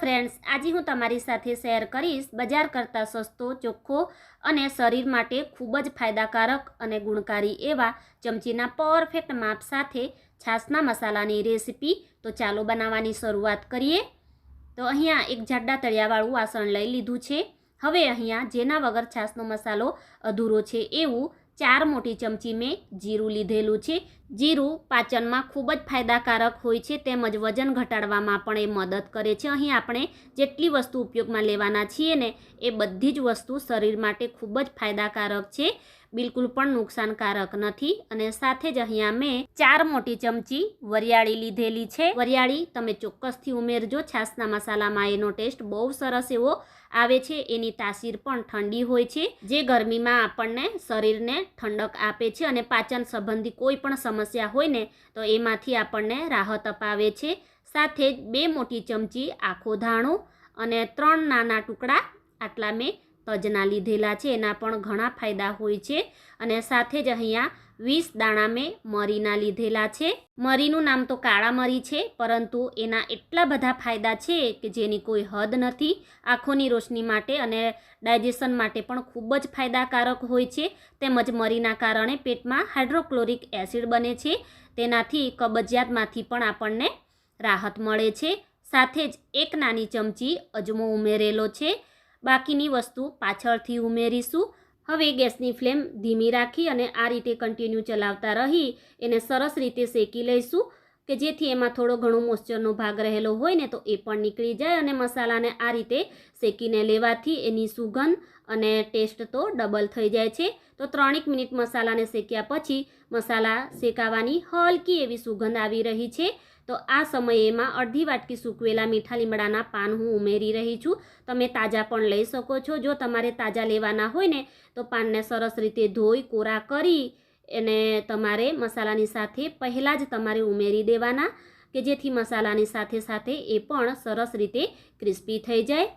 Friends આજે હું તમારી સાથે શેર કરીશ બજાર કરતાં સસ્તો, ચોખ્ખો અને શરીર માટે ખૂબ જ ફાયદાકારક અને ગુણકારી એવા ચમચીના પરફેક્ટ માપ સાથે છાશના મસાલાની રેસીપી. તો ચાલો બનાવવાની શરૂઆત કરીએ. તો અહીંયા એક જાડા તળિયાવાળું વાસણ લઈ લીધું છે. હવે અહીંયા જેના વગર છાશનો મસાલો અધૂરો છે એવું ચાર મોટી ચમચી મેં જીરું લીધેલું છે. જીરું પાચનમાં ખૂબ જ ફાયદાકારક હોય છે તેમજ વજન ઘટાડવામાં પણ એ મદદ કરે છે. અહીં આપણે જેટલી વસ્તુ ઉપયોગમાં લેવાના છીએ ને એ બધી જ વસ્તુ શરીર માટે ખૂબ જ ફાયદાકારક છે, બિલકુલ પણ નુકસાનકારક નથી. અને સાથે જ અહીંયા મેં ચાર મોટી ચમચી વરિયાળી લીધેલી છે. વરિયાળી તમે ચોક્કસથી ઉમેરજો. છાસના મસાલામાં એનો ટેસ્ટ બહુ સરસ એવો આવે છે. એની તાસીર પણ ઠંડી હોય છે, જે ગરમીમાં આપણને શરીરને ઠંડક આપે છે અને પાચન સંબંધી કોઈ પણ સમસ્યા હોય ને તો એમાંથી આપણને રાહત અપાવે છે. સાથે જ બે મોટી ચમચી આખો ધાણું અને ત્રણ નાના ટુકડા આટલા મેં તજના લીધેલા છે. એના પણ ઘણા ફાયદા હોય છે. અને સાથે જ અહીંયા વીસ દાણા મેં મરીના લીધેલા છે. મરીનું નામ તો કાળા મરી છે, પરંતુ એના એટલા બધા ફાયદા છે કે જેની કોઈ હદ નથી. આંખોની રોશની માટે અને ડાયજેશન માટે પણ ખૂબ જ ફાયદાકારક હોય છે. તેમજ મરીના કારણે પેટમાં હાઇડ્રોક્લોરિક એસિડ બને છે. તેનાથી કબજિયાતમાંથી પણ આપણને રાહત મળે છે. સાથે જ એક નાની ચમચી અજમો ઉમેરેલો છે. બાકીની વસ્તુ પાછળથી ઉમેરીશું. હવે ગેસની ફ્લેમ ધીમી રાખી અને આ રીતે કન્ટિન્યુ ચલાવતા રહી, એને સરસ રીતે શેકી લઈશું. કે જેથી એમાં થોડો ઘણો મોઇશ્ચરનો ભાગ રહેલો હોય ને તો એ પણ નીકળી જાય અને મસાલાને આ રીતે શેકીને લેવાથી એની સુગંધ અને ટેસ્ટ તો ડબલ થઈ જાય છે. તો ત્રણેક મિનિટ મસાલાને શેક્યા પછી મસાલા શેકાવાની હલકી એવી સુગંધ આવી રહી છે. તો આ સમયેમાં અડધી વાટકી સૂકવેલા મીઠા લીમડાના પાન હું ઉમેરી રહી છું. તમે તાજા પણ લઈ શકો છો. જો તમારે તાજા લેવાના હોય ને, તો પાનને સરસ રીતે ધોઈ, કોરા કરી એને તમારે મસાલાની સાથે પહેલાં જ તમારે ઉમેરી દેવાના, કે જેથી મસાલાની સાથે સાથે એ પણ સરસ રીતે ક્રિસ્પી થઈ જાય.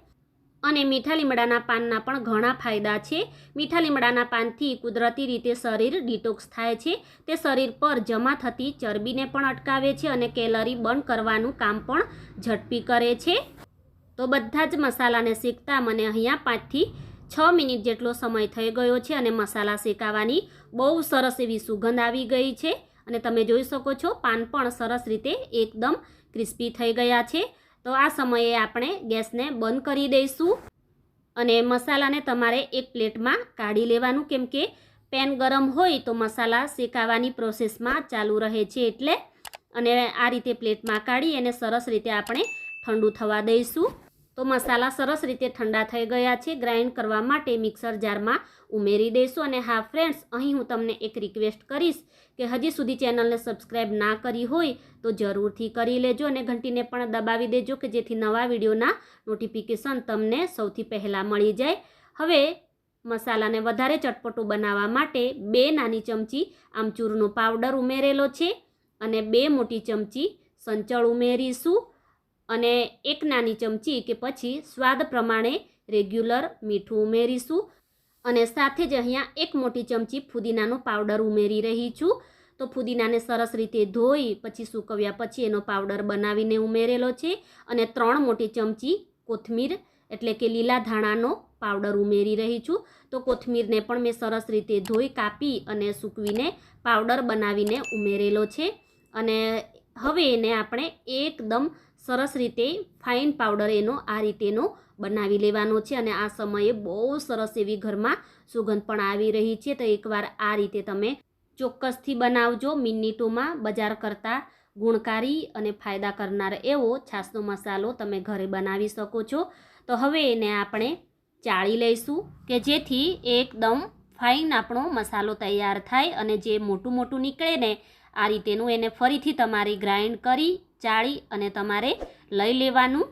અને મીઠા લીમડાના પાનના પણ ઘણા ફાયદા છે. મીઠા લીમડાના પાનથી કુદરતી રીતે શરીર ડિટોક્સ થાય છે. તે શરીર પર જમા થતી ચરબીને પણ અટકાવે છે અને કેલરી બર્ન કરવાનું કામ પણ ઝડપી કરે છે. તો બધા જ મસાલાને શેકતા મને અહીંયા પાંચથી છ મિનિટ જેટલો સમય થઈ ગયો છે અને મસાલા શેકાવાની બહુ સરસ એવી સુગંધ આવી ગઈ છે. અને તમે જોઈ શકો છો, પાન પણ સરસ રીતે એકદમ ક્રિસ્પી થઈ ગયા છે. તો આ સમયે આપણે ગેસને બંધ કરી દઈશું અને મસાલાને તમારે એક પ્લેટમાં કાઢી લેવાનું કેમ કે પેન ગરમ હોય તો મસાલા શેકાવાની પ્રોસેસમાં ચાલુ રહે છે એટલે અને આ રીતે પ્લેટમાં કાઢી અને સરસ રીતે આપણે ઠંડુ થવા દઈશું. તો મસાલા સરસ રીતે ઠંડા થઈ ગયા છે. ગ્રાઇન્ડ કરવા માટે મિક્સર જારમાં ઉમેરી દઈશું અને હા, ફ્રેન્ડ્સ, અહીં હું તમને એક રિક્વેસ્ટ કરીશ કે હજી સુધી ચેનલને સબસ્ક્રાઈબ ના કરી હોય તો જરૂરથી કરી લેજો અને ઘંટીને પણ દબાવી દેજો કે જેથી નવા વિડીયોના નોટિફિકેશન તમને સૌથી પહેલાં મળી જાય. હવે મસાલાને વધારે ચટપટું બનાવવા માટે બે નાની ચમચી આમચૂરનો પાવડર ઉમેરેલો છે અને બે મોટી ચમચી સંચળ ઉમેરીશું. અને એક નાની ચમચી કે પછી સ્વાદ પ્રમાણે રેગ્યુલર મીઠું ઉમેરીશું. અને સાથે જ અહીંયા એક મોટી ચમચી ફુદીનાનો પાવડર ઉમેરી રહી છું. તો ફુદીનાને સરસ રીતે ધોઈ, પછી સૂકવ્યા પછી એનો પાવડર બનાવીને ઉમેરેલો છે. અને ત્રણ મોટી ચમચી કોથમીર, એટલે કે લીલા ધાણાનો પાવડર ઉમેરી રહી છું. તો કોથમીરને પણ મેં સરસ રીતે ધોઈ, કાપી અને સૂકવીને પાવડર બનાવીને ઉમેરેલો છે. અને હવે એને આપણે એકદમ સરસ રીતે ફાઇન પાવડર એનો આ રીતેનો બનાવી લેવાનો છે અને આ સમયે બહુ સરસ એવી ઘરમાં સુગંધ પણ આવી રહી છે. તો એકવાર આ રીતે તમે ચોક્કસથી બનાવજો. મિનિટોમાં બજાર કરતાં ગુણકારી અને ફાયદા કરનાર એવો છાશનો મસાલો તમે ઘરે બનાવી શકો છો. તો હવે એને આપણે ચાળી લઈશું કે જેથી એકદમ ફાઇન આપણો મસાલો તૈયાર થાય અને જે મોટું મોટું નીકળે ને આ રીતેનું એને ફરીથી તમારે ગ્રાઇન્ડ કરી, ચાળી અને તમારે લઈ લેવાનું.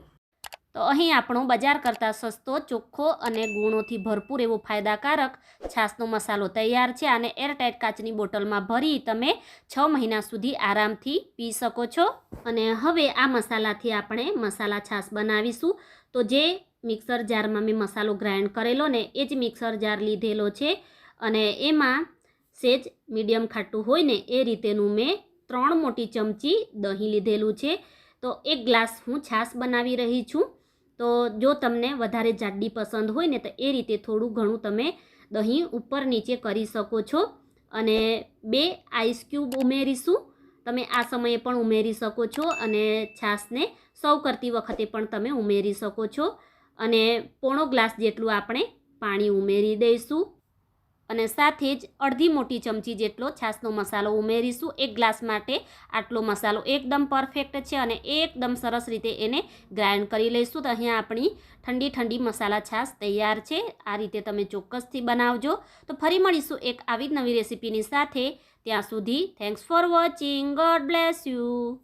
તો અહીં આપણો બજાર કરતાં સસ્તો, ચોખ્ખો અને ગુણોથી ભરપૂર એવો ફાયદાકારક છાશનો મસાલો તૈયાર છે. અને એરટાઇટ કાચની બોટલમાં ભરી તમે છ મહિના સુધી આરામથી પી શકો છો. અને હવે આ મસાલાથી આપણે મસાલા છાશ બનાવીશું. તો જે મિક્સર જારમાં મેં મસાલો ગ્રાઇન્ડ કરેલો ને એ જ મિક્સર જાર લીધેલો છે. અને એમાં સેજ મીડિયમ ખાટું હોય ને એ રીતેનું મેં ત્રણ મોટી ચમચી દહીં લીધેલું છે. તો એક ગ્લાસ હું છાશ બનાવી રહી છું. તો જો તમને વધારે જાડી પસંદ હોય ને તો એ રીતે થોડું ઘણું તમે દહીં ઉપર નીચે કરી શકો છો. અને બે આઈસ ક્યુબ ઉમેરીશું. તમે આ સમયે પણ ઉમેરી શકો છો અને છાશને સર્વ કરતી વખતે પણ તમે ઉમેરી શકો છો. અને પોણો ગ્લાસ જેટલું આપણે પાણી ઉમેરી દઈશું. અને સાથે જ અડધી મોટી ચમચી જેટલો છાશનો મસાલો ઉમેરીશું એક ગ્લાસ માટે. આટલો મસાલો એકદમ પરફેક્ટ છે અને એકદમ સરસ રીતે એને ગ્રાઇન્ડ કરી લઈશું. તો અહીંયા આપણી ઠંડી ઠંડી મસાલા છાશ તૈયાર છે. આ રીતે તમે ચોક્કસથી બનાવજો. તો ફરી મળીશું એક આવી જ નવી રેસીપીની સાથે. ત્યાં સુધી thanks for watching god bless you